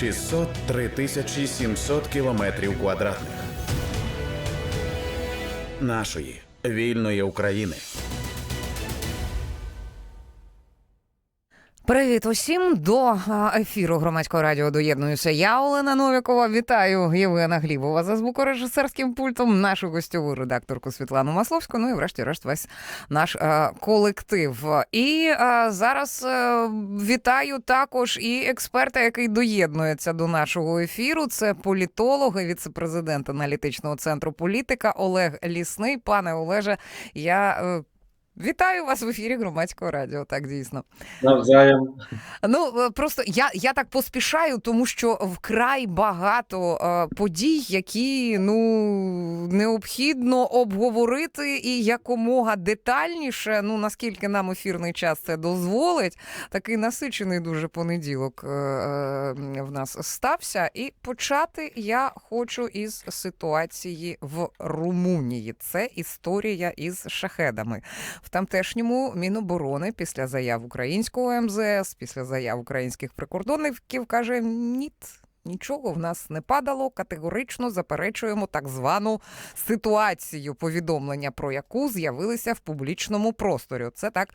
603 тисячі 700 кілометрів квадратних нашої вільної України. Привіт усім до ефіру громадського радіо доєднуюся. Я Олена Новікова. Вітаю Євгена Глібова за звукорежисерським пультом, нашу гостьову редакторку Світлану Масловську. Ну і врешті-решт весь наш а, колектив. І а, зараз а, вітаю також і експерта, який доєднується до нашого ефіру. Це політолог і віце-президент аналітичного центру політика Олег Лісний. Пане Олеже, я. Вітаю вас в ефірі громадського радіо. Так дійсно. Навзаєм. Ну е, просто я, я так поспішаю, тому що вкрай багато е, подій, які ну необхідно обговорити і якомога детальніше. Ну наскільки нам ефірний час це дозволить. Такий насичений дуже понеділок е, в нас стався. І почати я хочу із ситуації в Румунії. Це історія із шахедами. В тамтешньому Міноборони після заяв українського МЗС, після заяв українських прикордонників каже: ні. Нічого в нас не падало, категорично заперечуємо так звану ситуацію, повідомлення про яку з'явилися в публічному просторі. Це так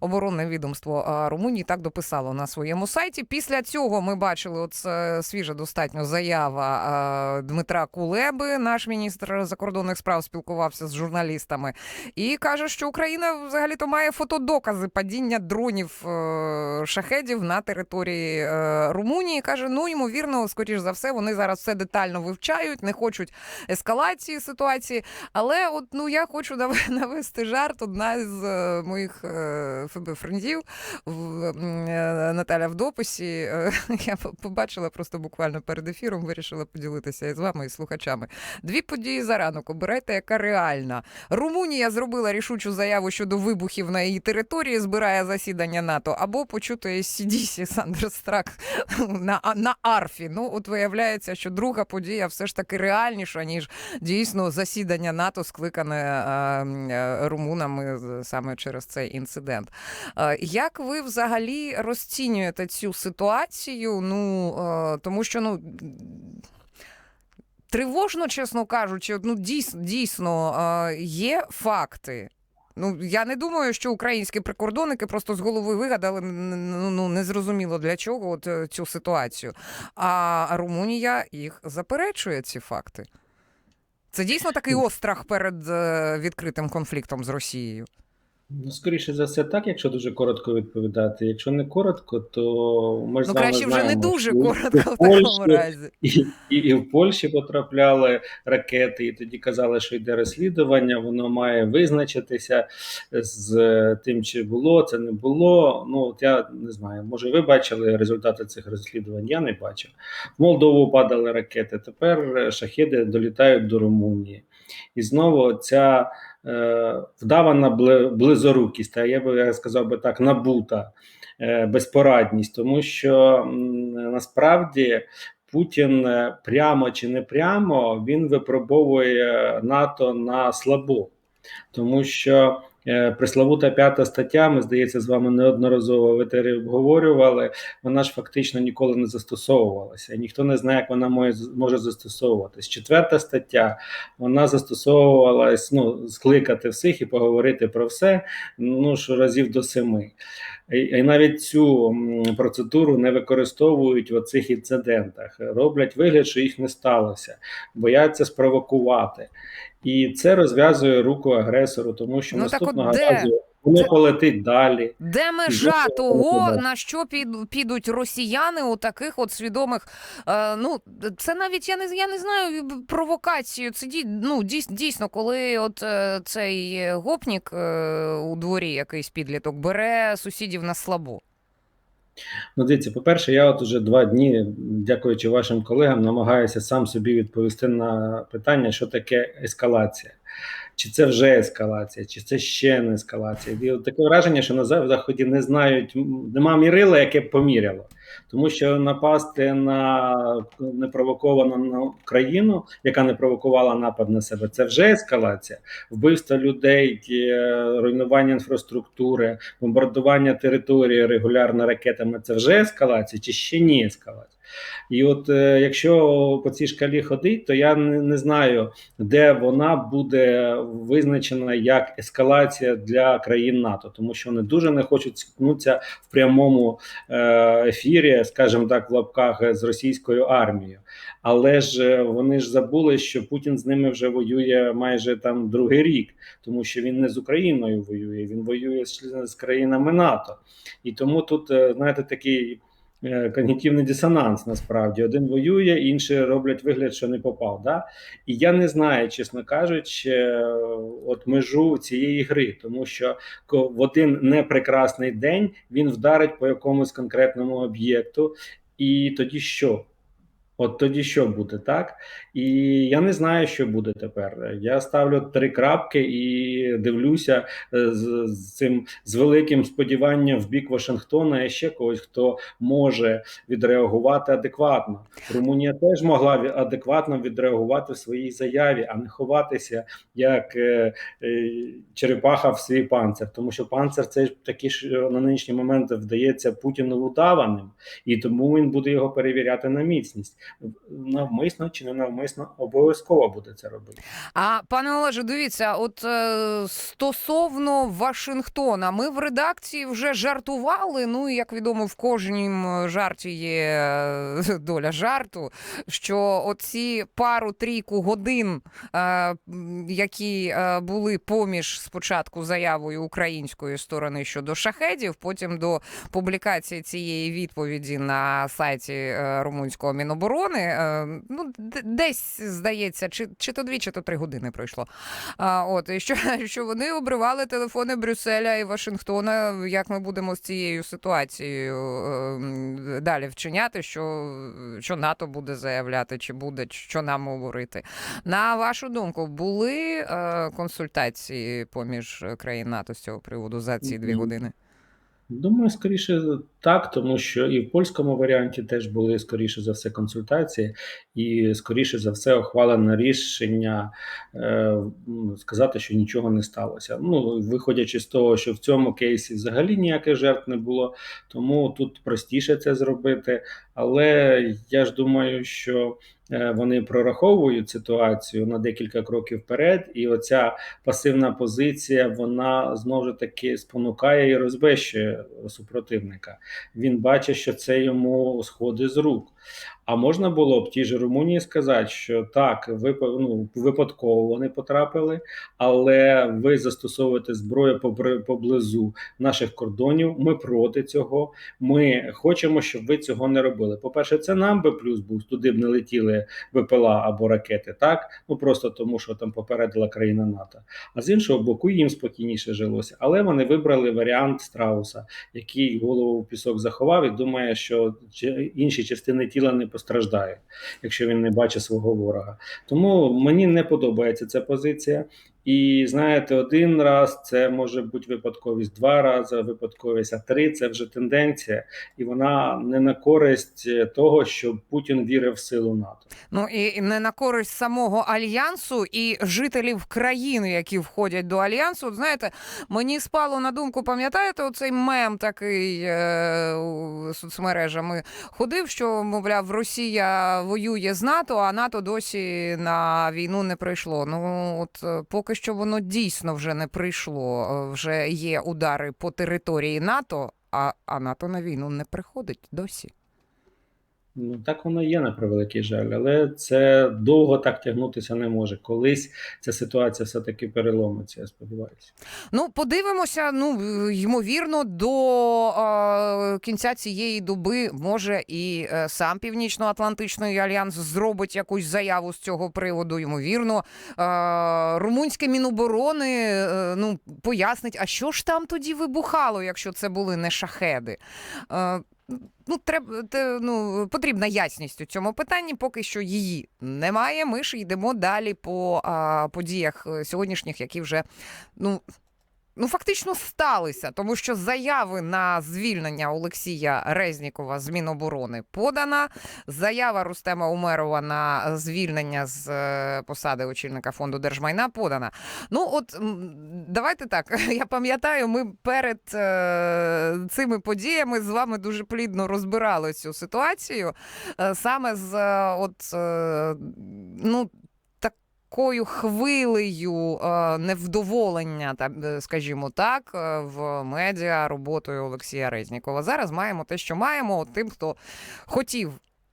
оборонне відомство Румунії так дописало на своєму сайті. Після цього ми бачили от е, свіжа достатньо заява Дмитра Кулеби. Наш міністр закордонних справ спілкувався з журналістами і каже, що Україна взагалі-то має фотодокази падіння дронів е, шахедів на території е, Румунії. каже, ну ймовірно, скоріш за все, вони зараз все детально вивчають, не хочуть ескалації ситуації. Але от ну я хочу навести жарт. Одна з е, моїх е, ФБ-френдів в- м, е, Наталя в дописі. Я побачила просто буквально перед ефіром, вирішила поділитися із вами і слухачами. Дві події за ранок. Обирайте, яка реальна. Румунія зробила рішучу заяву щодо вибухів на її території, збирає засідання НАТО, або почути CDC Сандер Страк на, арфі. Ну, от виявляється, що друга подія все ж таки реальніша, ніж дійсно засідання НАТО, скликане е, румунами саме через цей інцидент. Як ви взагалі розцінюєте цю ситуацію? Ну тому що ну. Тривожно, чесно кажучи, ну дійсно, дійсно є факти. Ну я не думаю, що українські прикордонники просто з голови вигадали н- н- ну, незрозуміло для чого от е, цю ситуацію. А Румунія їх заперечує ці факти. Це дійсно такий острах перед е, відкритим конфліктом з Росією. Ну, скоріше за все, так, якщо дуже коротко відповідати. Якщо не коротко, то ми ж Ну краще вже не дуже коротко в такому Польщі, разі. І, і, і в Польщі потрапляли ракети, і тоді казали, що йде розслідування, воно має визначитися з тим, чи було, це не було. Ну, от я не знаю, може, ви бачили результати цих розслідувань? Я не бачив. В Молдову падали ракети. Тепер шахеди долітають до Румунії. І знову ця вдавана бли- близорукість, а я би я сказав би так, набута е, безпорадність, тому що насправді Путін е, прямо чи не прямо він випробовує НАТО на слабо, тому що е, пресловута п'ята стаття, ми здається, з вами неодноразово в етері обговорювали. Вона ж фактично ніколи не застосовувалася. Ніхто не знає, як вона може, може застосовуватись. Четверта стаття вона застосовувалась ну, скликати всіх і поговорити про все. Ну що разів до семи. І, навіть цю процедуру не використовують в цих інцидентах. Роблять вигляд, що їх не сталося, бояться спровокувати. І це розв'язує руку агресору, тому що Ну, так от наступного де? разу воно полетить далі. Де межа того, на що під- підуть росіяни у таких от свідомих? Е, ну це навіть я не я не знаю провокацію. Це дій, ну, дійсно, коли от е, цей гопнік е, у дворі якийсь підліток бере сусідів на слабо. Ну, дивіться, по-перше, я от уже два дні, дякуючи вашим колегам, намагаюся сам собі відповісти на питання, що таке ескалація. Чи це вже ескалація, чи це ще не ескалація. І таке враження, що на Заході не знають, нема мірила, яке б поміряло. Тому що напасти на непровоковану країну, яка не провокувала напад на себе, це вже ескалація. Вбивство людей, е, руйнування інфраструктури, бомбардування території регулярно ракетами це вже ескалація чи ще не ескалація? І от е, якщо по цій шкалі ходить, то я не, знаю, де вона буде визначена як ескалація для країн НАТО, тому що вони дуже не хочуть стикнутися в прямому е, ефірі, скажімо так, в лапках з російською армією. Але ж е, вони ж забули, що Путін з ними вже воює майже там другий рік, тому що він не з Україною воює, він воює з, країнами НАТО. І тому тут, е, знаєте, такий когнітивний дисонанс насправді один воює, інші роблять вигляд, що не попав. Да? І я не знаю, чесно кажучи, е, от межу цієї гри, тому що в один непрекрасний день він вдарить по якомусь конкретному об'єкту, і тоді що? От тоді що буде, так? І я не знаю, що буде тепер. Я ставлю три крапки і дивлюся е, з, з цим з великим сподіванням в бік Вашингтона і ще когось, хто може відреагувати адекватно. Румунія теж могла адекватно відреагувати в своїй заяві, а не ховатися як е, е, черепаха в свій панцир. Тому що панцир це ж такий ж е, на нинішній момент вдається Путіну удаваним, і тому він буде його перевіряти на міцність. Навмисно чи не навмисно, обов'язково буде це робити. А пане Олеже, дивіться, от е, стосовно Вашингтона, ми в редакції вже жартували. Ну і як відомо, в кожнім жарті є е, доля жарту. Що оці пару-трійку годин, е, які е, були поміж спочатку заявою української сторони щодо шахедів, потім до публікації цієї відповіді на сайті е, румунського міноборони. Е, Ну, десь здається, чи, чи то дві, чи то три години пройшло. А, от, і що, що вони обривали телефони Брюсселя і Вашингтона, як ми будемо з цією ситуацією е, далі вчиняти, що, що НАТО буде заявляти, чи буде, що нам говорити. На вашу думку, були е, консультації поміж країн НАТО з цього приводу за ці дві години? Думаю, скоріше так, тому що і в польському варіанті теж були скоріше за все консультації, і скоріше за все ухвалене рішення е, сказати, що нічого не сталося. Ну, виходячи з того, що в цьому кейсі взагалі ніяких жертв не було, тому тут простіше це зробити. Але я ж думаю, що е, вони прораховують ситуацію на декілька кроків вперед, і оця пасивна позиція, вона знову ж таки спонукає і розбещує супротивника. Він бачить, що це йому сходить з рук. А можна було б тій же Румунії сказати, що так, ви ну, випадково вони потрапили, але ви застосовуєте зброю поблизу наших кордонів. Ми проти цього. Ми хочемо, щоб ви цього не робили. По-перше, це нам би плюс був, туди б не летіли БПЛА або ракети, так ну просто тому, що там попередила країна НАТО. А з іншого боку, їм спокійніше жилося. Але вони вибрали варіант страуса, який голову в пісок заховав і думає, що інші частини тіла не постраждають, якщо він не бачить свого ворога. Тому мені не подобається ця позиція. І знаєте, один раз це може бути випадковість, два рази випадковість, а три це вже тенденція, і вона не на користь е, того, щоб Путін вірив в силу НАТО. Ну і не на користь самого альянсу і жителів країн, які входять до альянсу. Знаєте, мені спало на думку, пам'ятаєте, оцей мем такий е, соцмережами ходив, що мовляв, Росія воює з НАТО, а НАТО досі на війну не прийшло. Ну от е, поки що воно дійсно вже не прийшло. Е, Вже є удари по території НАТО, а, а НАТО на війну не приходить досі. Ну так воно є на превеликий жаль, але це довго так тягнутися не може. Колись ця ситуація все-таки переломиться, я сподіваюся. Ну, подивимося. Ну, ймовірно, до е, кінця цієї доби може і е, сам Північно-Атлантичний альянс зробить якусь заяву з цього приводу. Ймовірно, е, румунське міноборони е, ну, пояснить, а що ж там тоді вибухало, якщо це були не шахеди. Е, Ну, треба ну, потрібна ясність у цьому питанні. Поки що її немає. Ми ж йдемо далі по а, подіях е, сьогоднішніх, які вже ну ну фактично сталися, тому що заяви на звільнення Олексія Резнікова з Міноборони подана. Заява Рустема Умерова на звільнення з е, посади очільника фонду держмайна подана. Ну, от давайте так. Я пам'ятаю, ми перед е, цими подіями з вами дуже плідно розбирали цю ситуацію е, саме з е, от е, ну. Такою хвилею е, невдоволення, е, скажімо так, е, в медіа роботою Олексія Резнікова. Зараз маємо те, що маємо. От Тим, хто хотів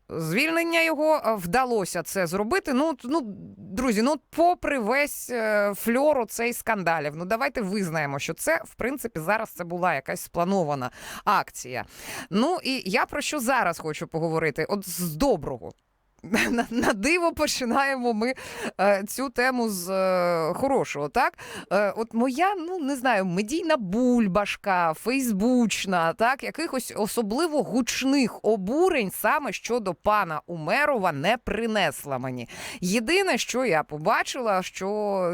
звільнення його, вдалося це зробити. Ну, ну друзі, ну попри весь фльор цей скандалів, ну давайте визнаємо, що це в принципі зараз це була якась спланована акція. Ну і я про що зараз хочу поговорити? От з доброго. На, на диво починаємо ми е, цю тему з е, хорошого. Так, е, от моя, ну не знаю, медійна бульбашка, фейсбучна, так, якихось особливо гучних обурень саме щодо пана Умерова не принесла мені. Єдине, що я побачила, що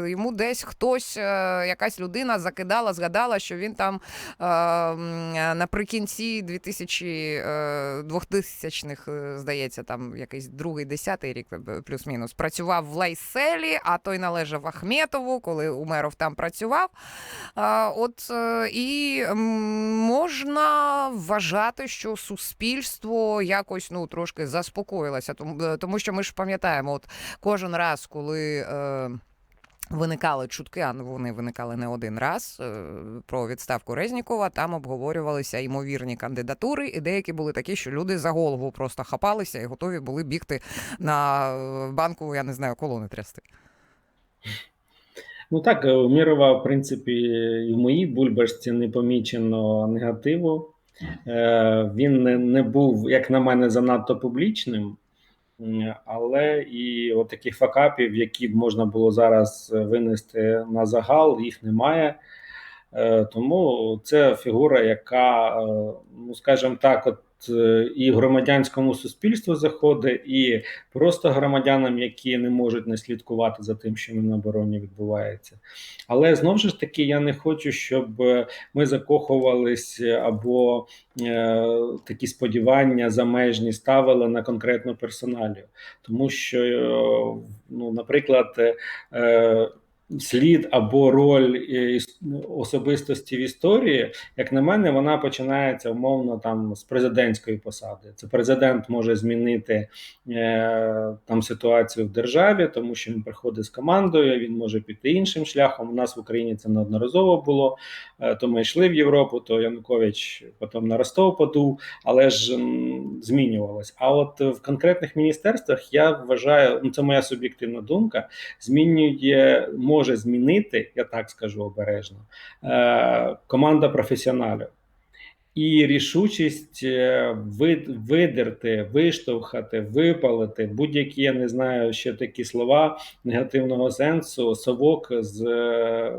йому десь хтось, е, якась людина закидала, згадала, що він там е, наприкінці 2000, е, 2000-х, е, здається, там якийсь другий, десятий рік, е, плюс-мінус, працював в Лайселі, а той належав Ахметову, коли Умеров там працював. От е, і можна вважати, що суспільство якось ну трошки заспокоїлося, е, тому що ми ж пам'ятаємо, от кожен раз, коли. Виникали чутки, а вони виникали не один раз е, про відставку Резнікова. Там обговорювалися ймовірні кандидатури, і деякі були такі, що люди за голову просто хапалися і готові були бігти на е, банку, я не знаю, колони трясти. Ну так, е, Мірова, в принципі, в моїй бульбашці не помічено негативу. Він не, був, як на мене, занадто публічним, але і от таких факапів, які б можна було зараз винести на загал, їх немає. Е, Тому це фігура, яка, е, ну скажімо так, от е, і громадянському суспільству заходить, і просто громадянам, які не можуть не слідкувати за тим, що на обороні відбувається. Але знову ж таки, я не хочу, щоб е, ми закохувались або е, такі сподівання замежні ставили на конкретну персоналію. Тому що, е, ну, наприклад, е, слід або роль е, особистості в історії, як на мене, вона починається умовно там з президентської посади. Це президент може змінити е, там ситуацію в державі, тому що він приходить з командою, він може піти іншим шляхом. У нас в Україні це неодноразово було. Е, то ми йшли в Європу, то Янукович потім на Ростов подув, але ж м, змінювалось. А от в конкретних міністерствах я вважаю, ну це моя суб'єктивна думка, змінює, може змінити, я так скажу обережно, е, команда професіоналів. І рішучість е, вид- видерти, виштовхати, випалити будь-які, я не знаю, ще такі слова негативного сенсу, совок з е,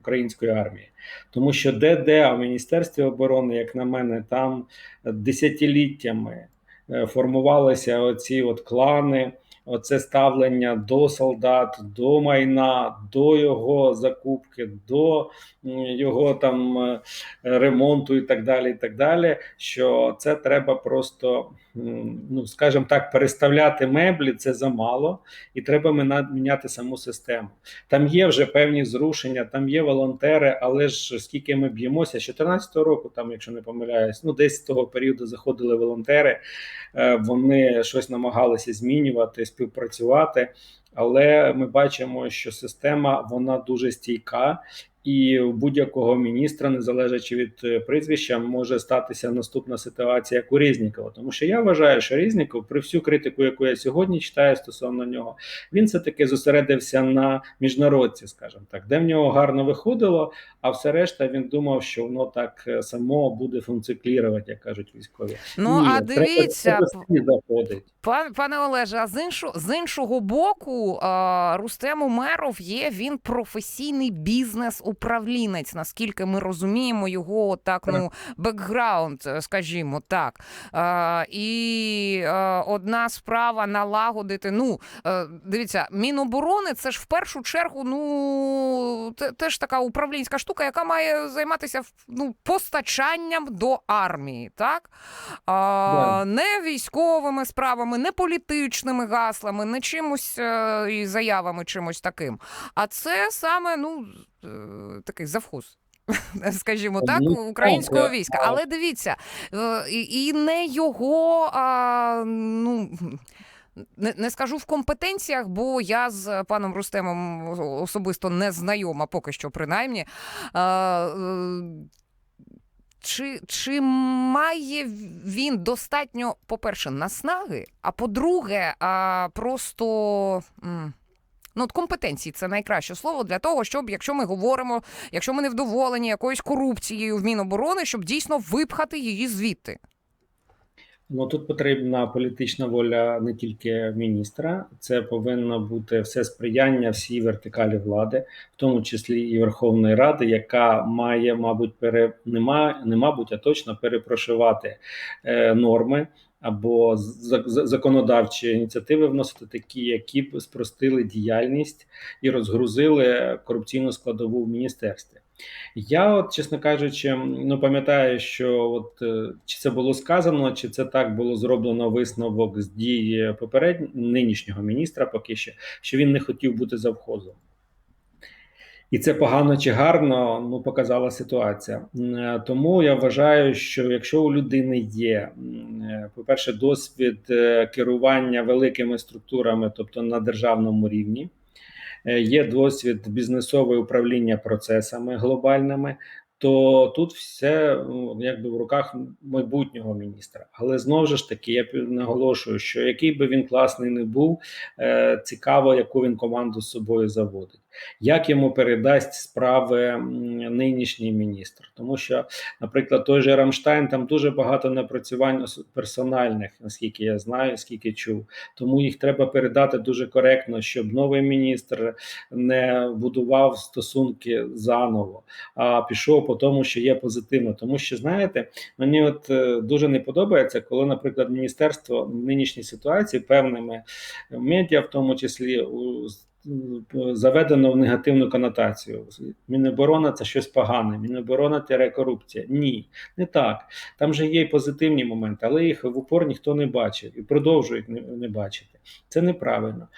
української армії. Тому що де-де, а в Міністерстві оборони, як на мене, там десятиліттями формувалися оці от клани, оце ставлення до солдат, до майна, до його закупки, до його там е, ремонту і так далі. і так далі, Що це треба просто, ну скажімо так, переставляти меблі це замало, і треба міняти саму систему. Там є вже певні зрушення, там є волонтери, але ж скільки ми б'ємося, з 14 року, там, якщо не помиляюсь, ну десь з того періоду заходили волонтери, е, вони щось намагалися змінювати, співпрацювати. Але ми бачимо, що система вона дуже стійка, і у будь-якого міністра, незалежачи від е, прізвища, може статися наступна ситуація, як у Різнікова. Тому що я вважаю, що Різніков, при всю критику, яку я сьогодні читаю стосовно нього, він все таки зосередився на міжнародці, скажімо так, де в нього гарно виходило, а все решта він думав, що воно так е, само буде функціонувати, як кажуть військові. Ну Ні, а дивіться. Пан, пане Олеже, а з іншого, з іншого боку, Рустем Умеров є він професійний управлінець, наскільки ми розуміємо його так, ну бекграунд, е, скажімо так. Е, і е, одна справа налагодити. Ну е, дивіться, Міноборони це ж в першу чергу, ну теж така управлінська штука, яка має займатися ну, постачанням до армії, так? А, Не військовими справами, не політичними гаслами, не чимось е, і заявами чимось таким. А це саме ну, е, такий завхоз. Скажімо так, Ну, українського війська. Але дивіться, е, і не його, а, ну. Не, не скажу в компетенціях, бо я з паном Рустемом особисто не знайома, поки що, принаймні. А, е, чи, чи має він достатньо, по-перше, наснаги, а по-друге, а, просто. Ну, от компетенції це найкраще слово для того, щоб, якщо ми говоримо, якщо ми не вдоволені якоюсь корупцією в Міноборони, щоб дійсно випхати її звідти. Ну тут потрібна політична воля не тільки міністра, це повинно бути все сприяння всій вертикалі влади, в тому числі і Верховної Ради, яка має, мабуть, пере не, не мабуть, а точно перепрошувати е, норми. Або за- за- законодавчі ініціативи вносити такі, які б спростили діяльність і розгрузили корупційну складову в міністерстві. Я, от, чесно кажучи, ну пам'ятаю, що от е, чи це було сказано, чи це так було зроблено висновок з дії попереднього нинішнього міністра, поки що, що він не хотів бути завхозом. І це погано чи гарно, ну показала ситуація. Е, Тому я вважаю, що якщо у людини є, е, по-перше, досвід е, керування великими структурами, тобто на державному рівні, є досвід бізнесове управління процесами глобальними, то тут все ну, якби в руках майбутнього міністра. Але знову ж таки, я наголошую, що який би він класний не був, цікаво, яку він команду з собою заводить. Як йому передасть справи нинішній міністр, тому що, наприклад, той же Рамштайн там дуже багато напрацювань персональних, наскільки я знаю, скільки чув. Тому їх треба передати дуже коректно, щоб новий міністр не будував стосунки заново, а пішов по тому, що є позитивно. Тому що знаєте, мені от е, дуже не подобається, коли, наприклад, міністерство в нинішній ситуації певними медіа, в тому числі у заведено в негативну конотацію. Міноборона це щось погане, Міноборона тире корупція. Ні, не так. Там же є й позитивні моменти, але їх в упор ніхто не бачив і продовжують не, не бачити. Це неправильно.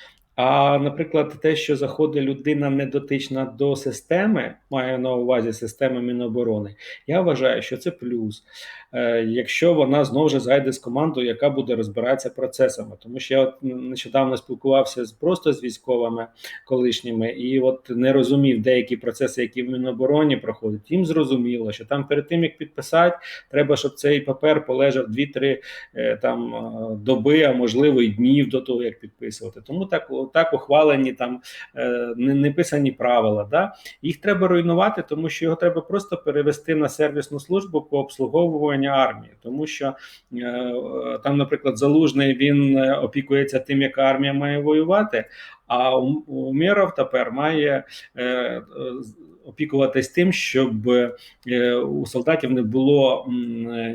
А, наприклад, те, що заходить людина недотична до системи, маю на увазі системи Міноборони, я вважаю, що це плюс. Е, якщо вона знову ж зайде з командою, яка буде розбиратися процесами, тому що я от нещодавно спілкувався з просто з військовими колишніми, і от не розумів деякі процеси, які в Мінобороні проходять. Їм зрозуміло, що там перед тим як підписати, треба, щоб цей папер полежав 2-3 е, там е, доби, а можливо і днів до того, як підписувати. Тому так, так ухвалені там не, не писані правила. Да? Їх треба руйнувати, тому що його треба просто перевести на сервісну службу по обслуговуванню армії, тому що е, там, наприклад, залужний він е, опікується тим, яка армія має воювати. А Умєров тепер має е, е, опікуватись тим, щоб е, у солдатів не було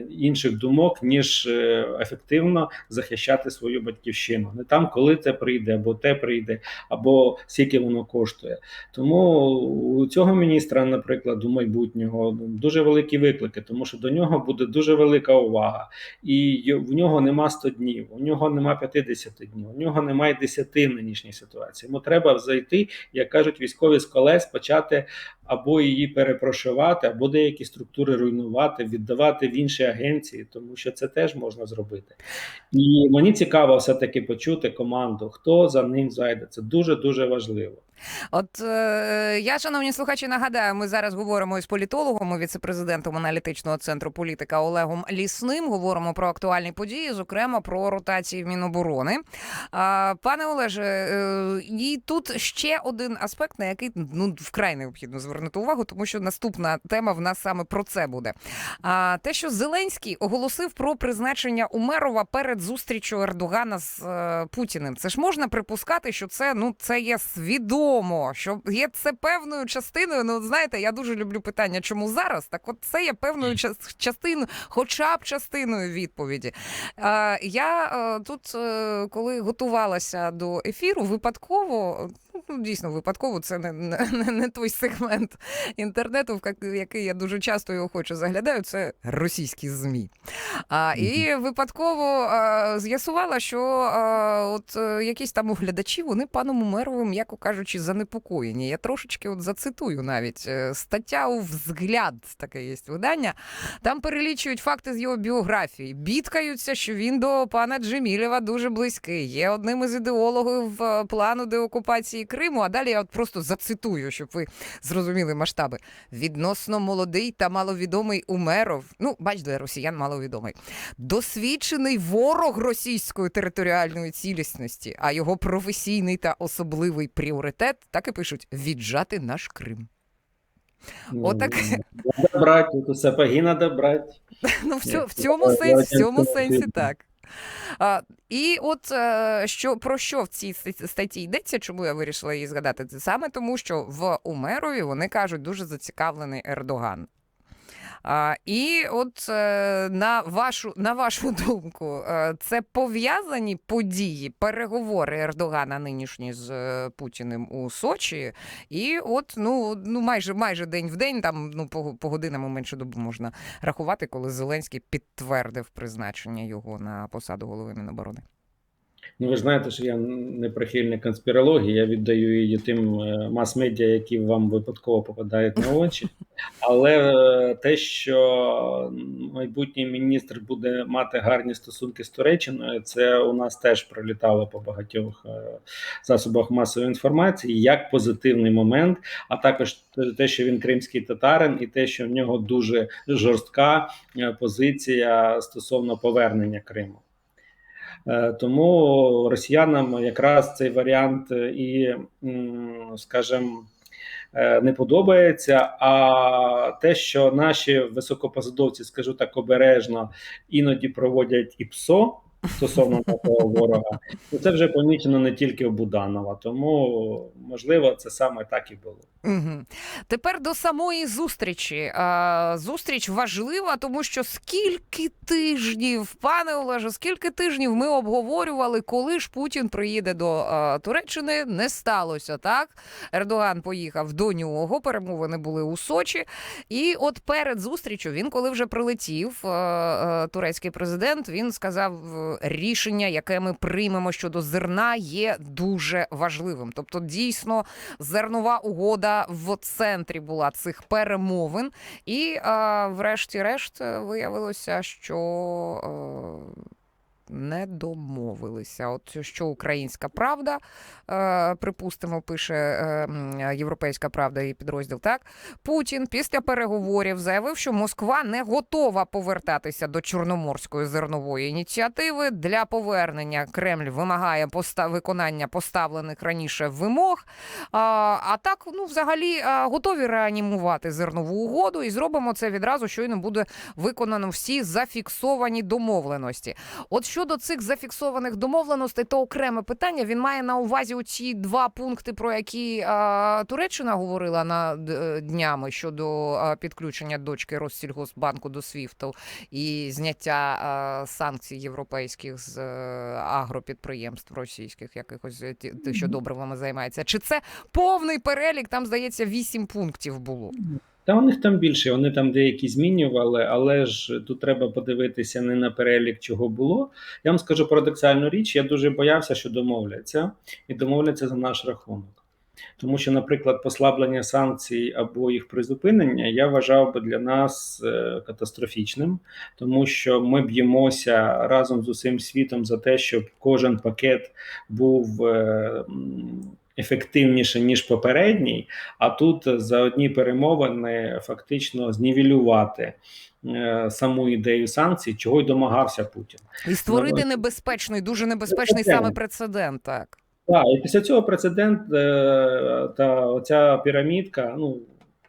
інших думок, ніж ефективно захищати свою батьківщину. Не там, коли це прийде, або те прийде, або скільки воно коштує. Тому у цього міністра, наприклад, у майбутнього дуже великі виклики, тому що до нього буде дуже велика увага, і в нього нема 100 днів, у нього нема 50 днів, у нього немає 10 в нинішній ситуації. Йому треба зайти, як кажуть військові з колес, почати або її перепрошувати, або деякі структури руйнувати, віддавати в інші агенції, тому що це теж можна зробити. І мені цікаво все-таки почути команду, хто за ним зайде. Це дуже дуже важливо. От е, я, шановні слухачі, нагадаю, ми зараз говоримо із політологом, і віце-президентом аналітичного центру політика Олегом Лісним. Говоримо про актуальні події, зокрема про ротації в Міноборони. А, пане Олеже, е, Е, І тут ще один аспект, на який ну вкрай необхідно звернути увагу, тому що наступна тема в нас саме про це буде. А те, що Зеленський оголосив про призначення Умерова перед зустрічю Ердогана з е, Путіним, це ж можна припускати, що це ну це є свідомо, що є це певною частиною. Ну, знаєте, я дуже люблю питання, чому зараз? Так, от це є певною час- частиною, хоча б частиною відповіді. Е, я е, тут, е, коли готувалася до ефіру, випадково, ну дійсно випадково, це не, не, не- той сегмент інтернету, в який я дуже часто і охоче заглядаю, це російські ЗМІ. А, і випадково з'ясувала, що е, от е, якісь там оглядачі, вони паном Умеровим, м'яко кажучи, занепокоєні. Я трошечки от зацитую навіть е, стаття у взгляд, таке є видання. Там перелічують факти з його біографії, бідкаються, що він до пана Джемілєва дуже близький. Є одним із ідеологів е, плану деокупації Криму. А далі я от просто зацитую, щоб ви зрозуміли масштаби. Відносно молодий та маловідомий Умеров. Ну, бач, для росіян маловідомий. Досвідчений ворог російської територіальної цілісності, а його професійний та особливий пріоритет, так і пишуть, віджати наш Крим. Отак. Надо брати, то сапоги треба. Ну, в цьому сенсі, в цьому сенсі так. І от е, що про що в цій ст- статті йдеться, чому я вирішила її згадати? Це саме тому, що в Умерові вони кажуть дуже зацікавлений Ердоган. А, і от е, на вашу на вашу думку, е, це пов'язані події, переговори Ердогана нинішні з е, Путіним у Сочі, і от ну, ну майже майже день в день, там ну по, по годинам менше доби можна рахувати, коли Зеленський підтвердив призначення його на посаду голови Міноборони. Ну, ви знаєте, що я не прихильник конспірології, я віддаю її тим е, мас-медіа, які вам випадково попадають на очі. Але е, те, що майбутній міністр буде мати гарні стосунки з Туреччиною, це у нас теж пролітало по багатьох е, засобах масової інформації як позитивний момент, а також те, що він кримський татарин, і те, що в нього дуже жорстка позиція стосовно повернення Криму. Е, Тому росіянам якраз цей варіант е, і, скажімо, е, не подобається. А те, що наші високопосадовці, скажу так обережно, іноді проводять і ПСО стосовно такого ворога, то це вже помічено не тільки у Буданова. Тому можливо, це саме так і було. Угу. Тепер до самої зустрічі. Зустріч важлива, тому що скільки тижнів, пане Олеже, скільки тижнів ми обговорювали, коли ж Путін приїде до Туреччини, не сталося так. Ердоган поїхав до нього, перемовини були у Сочі. І от перед зустрічю він, коли вже прилетів, турецький президент, він сказав рішення, яке ми приймемо щодо зерна, є дуже важливим. Тобто, дійсно, зернова угода в центрі була цих перемовин, і врешті-решт е, виявилося, що. Не домовилися. От що українська правда, е, припустимо, пише е, Європейська Правда і підрозділ. Так Путін після переговорів заявив, що Москва не готова повертатися до чорноморської зернової ініціативи. Для повернення Кремль вимагає поста- виконання поставлених раніше вимог. А так, ну взагалі, готові реанімувати зернову угоду, і зробимо це відразу, щойно буде виконано всі зафіксовані домовленості. От щодо цих зафіксованих домовленостей, то окреме питання. Він має на увазі оці два пункти, про які а, Туреччина говорила на днями щодо а, підключення дочки Россільгосбанку до СВІФТу і зняття а, санкцій європейських з е, агропідприємств російських, якихось е, ті, ті, що добривами займається. Чи це повний перелік? Там здається вісім пунктів було. Та у них там більше, вони там деякі змінювали, але ж тут треба подивитися не на перелік, чого було. Я вам скажу парадоксальну річ. Я дуже боявся, що домовляться, і домовляться за наш рахунок. Тому що, наприклад, послаблення санкцій або їх призупинення я вважав би для нас е, катастрофічним, тому що ми б'ємося разом з усім світом за те, щоб кожен пакет був. Е, Ефективніше ніж попередній, а тут за одні перемовини фактично знівелювати е, саму ідею санкцій, чого й домагався Путін. І створити Ну, небезпечний, дуже небезпечний саме прецедент. Так. Так, і після цього прецедент е, та оця пірамідка, ну.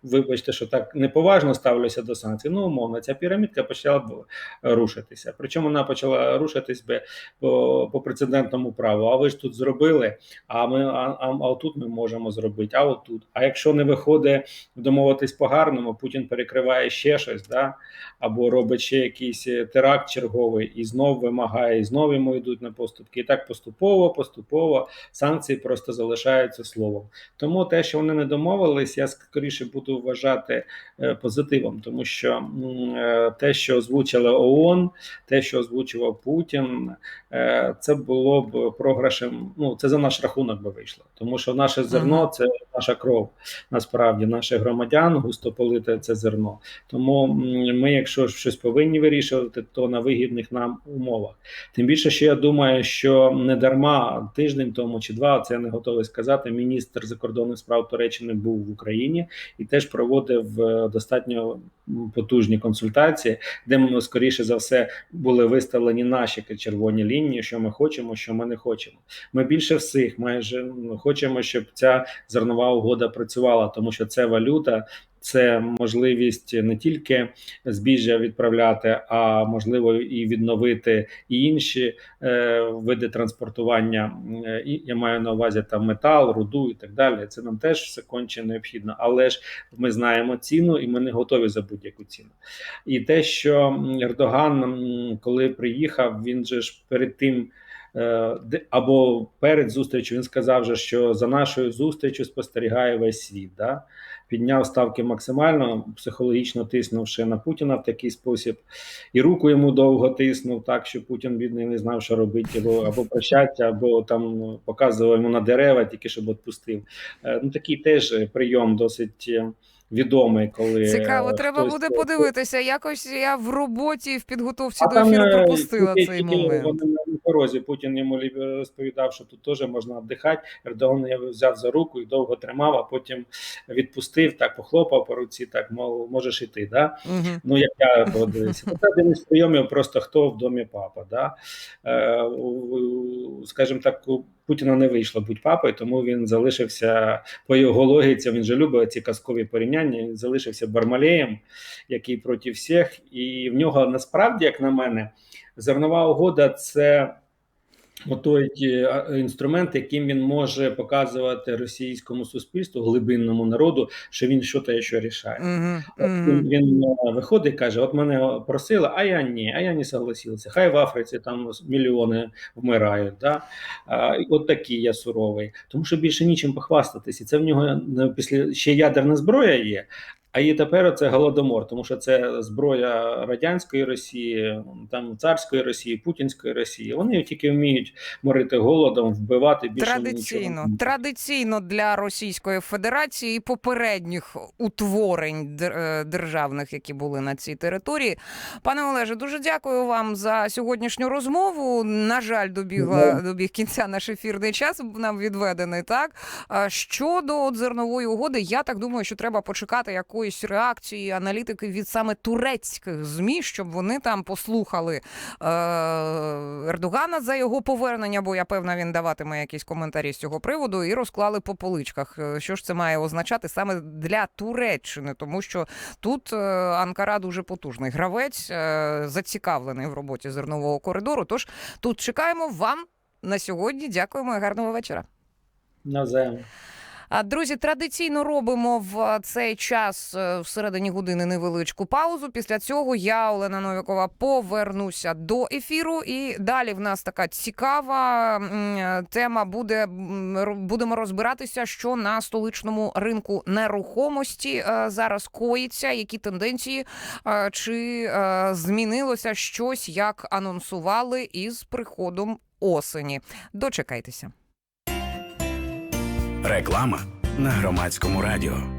Вибачте, що так неповажно ставлюся до санкцій. Ну, умовно, ця пірамідка почала б рушитися. Причому вона почала рушитись би по, по прецедентному праву. А ви ж тут зробили, а ми а, а, а отут ми можемо зробити, а отут. А якщо не виходить домовитись по-гарному, Путін перекриває ще щось, да? або робить ще якийсь е, теракт черговий і знов вимагає, і знов йому йдуть на поступки. І так поступово, поступово санкції просто залишаються словом. Тому те, що вони не домовились, я скоріше буду вважати е, позитивом, тому що е, те, що озвучили ООН, те, що озвучував Путін, е, це було б програшем. Ну це за наш рахунок би вийшло, тому що наше зерно це наша кров. Насправді, наших громадян густо полите це зерно. Тому ми, якщо щось повинні вирішувати, то на вигідних нам умовах. Тим більше, що я думаю, що не дарма тиждень тому чи два, це я не готовий сказати. Міністр закордонних справ Туреччини був в Україні і теж проводив е, достатньо потужні консультації, де ми скоріше за все були виставлені наші червоні лінії, що ми хочемо, що ми не хочемо. Ми більше всіх майже хочемо, щоб ця зернова угода працювала, тому що це валюта. Це можливість не тільки збіжжя відправляти, а можливо і відновити і інші е, види транспортування. Е, І я маю на увазі там метал, руду і так далі. Це нам теж все конче необхідно. Але ж ми знаємо ціну, і ми не готові за будь-яку ціну. І те, що Ердоган, коли приїхав, він же ж перед тим. е, Або перед зустрічю він сказав, же, що за нашою зустрічю спостерігає весь світ. Да? Підняв ставки максимально, психологічно тиснувши на Путіна в такий спосіб, і руку йому довго тиснув, так що Путін бідний не знав, що робити, або, або прощаття, або там показував йому на дерева, тільки щоб відпустив. Е, Ну такий теж прийом досить відомий, коли Цікаво, е, треба хтось- буде подивитися. Якось я в роботі в підготовці А до ефіру е, пропустила цей момент. Вони на порозі Путін йому розповідав, що тут теж можна віддихати. Ердоган його взяв за руку і довго тримав, а потім відпустив, так похлопав по руці, так мов можеш іти. Да? Угу. Ну, як я подивився, це один із прийомів просто хто в домі папа. Да? Е, скажімо так, Путіна не вийшло бути папою, тому він залишився по його логіці. Він же любить ці казкові порівняння. Він залишився Бармалеєм, який проти всіх, і в нього насправді, як на мене, зернова угода це. Отой е, інструмент, яким він може показувати російському суспільству, глибинному народу, що він щось ще рішає. Угу. Він, він е, виходить і каже: От мене просили, а я ні, а я не согласився. Хай в Африці там мільйони вмирають. Да? От такий я суровий. Тому що більше нічим похвастатись. І це в нього після ще ядерна зброя є. А і тепер це голодомор, тому що це зброя радянської Росії, там царської Росії, путінської Росії. Вони тільки вміють морити голодом, вбивати більше Традиційно, нічого. традиційно для Російської Федерації і попередніх утворень е, державних, які були на цій території. Пане Олеже, дуже дякую вам за сьогоднішню розмову. На жаль, добігла добіг кінця наш ефірний час. Нам відведений так. Щодо зернової угоди, я так думаю, що треба почекати якоїсь реакції аналітики від саме турецьких змі, щоб вони там послухали е, Ердогана за його повернення, бо я певна, він даватиме якісь коментарі з цього приводу, і розклали по поличках. Е, Що ж це має означати саме для Туреччини, тому що тут е, Анкара дуже потужний гравець, е, зацікавлений в роботі зернового коридору. Тож тут чекаємо вам на сьогодні. Дякуємо і гарного вечора. Навзаєм. Друзі, традиційно робимо в цей час е, всередині години невеличку паузу. Після цього я, Олена Новікова, повернуся до ефіру. І далі в нас така цікава е, тема буде. Будемо розбиратися, що на столичному ринку нерухомості е, зараз коїться, які тенденції, чи змінилося щось, як анонсували із приходом осені. Дочекайтеся. Реклама на громадському радіо.